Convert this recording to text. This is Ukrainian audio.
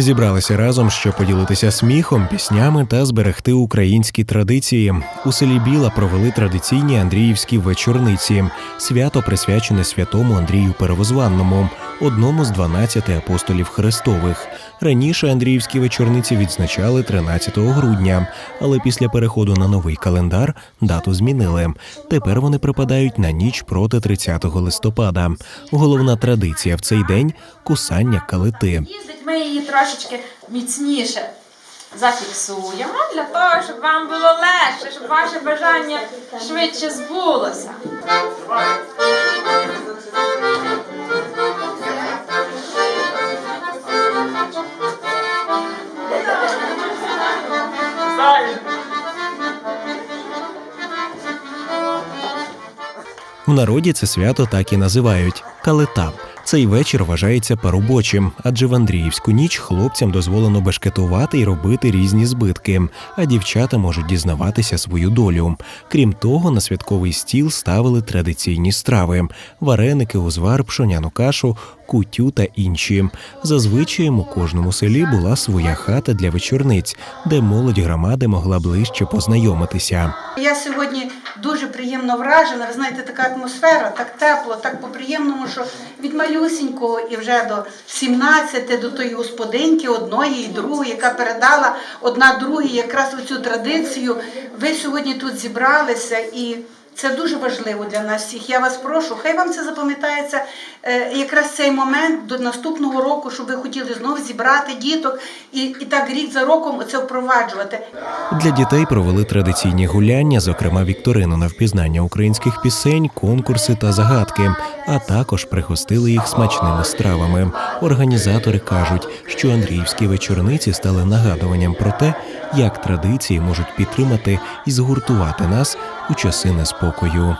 Зібралися разом, щоб поділитися сміхом, піснями та зберегти українські традиції. У селі Біла провели традиційні Андріївські вечорниці. Свято присвячене святому Андрію Перевозванному, одному з 12 апостолів Христових. Раніше Андріївські вечорниці відзначали 13 грудня, але після переходу на новий календар дату змінили. Тепер вони припадають на ніч проти 30 листопада. Головна традиція в цей день кусання калити. Ми її трошечки міцніше зафіксуємо для того, щоб вам було легше, щоб ваше бажання швидше збулося. В народі це свято так і називають калета. Цей вечір вважається поробочим, адже в Андріївську ніч хлопцям дозволено бешкетувати і робити різні збитки, а дівчата можуть дізнаватися свою долю. Крім того, на святковий стіл ставили традиційні страви: вареники, узвар, пшоняну кашу, кутю та інші. Зазвичай у кожному селі була своя хата для вечорниць, де молодь громади могла ближче познайомитися. Я сьогодні дуже приємно вражена. Ви знаєте, така атмосфера, так тепло, так по-приємному, що від малюсінького і вже до 17, до тої господинки, одної і другої, яка передала одна другій якраз оцю традицію. Ви сьогодні тут зібралися і. Це дуже важливо для нас всіх. Я вас прошу, хай вам це запам'ятається е, якраз цей момент до наступного року, щоб ви хотіли знов зібрати діток і, і так рік за роком це впроваджувати. Для дітей провели традиційні гуляння, зокрема вікторину на впізнання українських пісень, конкурси та загадки, а також пригостили їх смачними стравами. Організатори кажуть, що Андріївські вечорниці стали нагадуванням про те, як традиції можуть підтримати і згуртувати нас у часи неспокою спокою.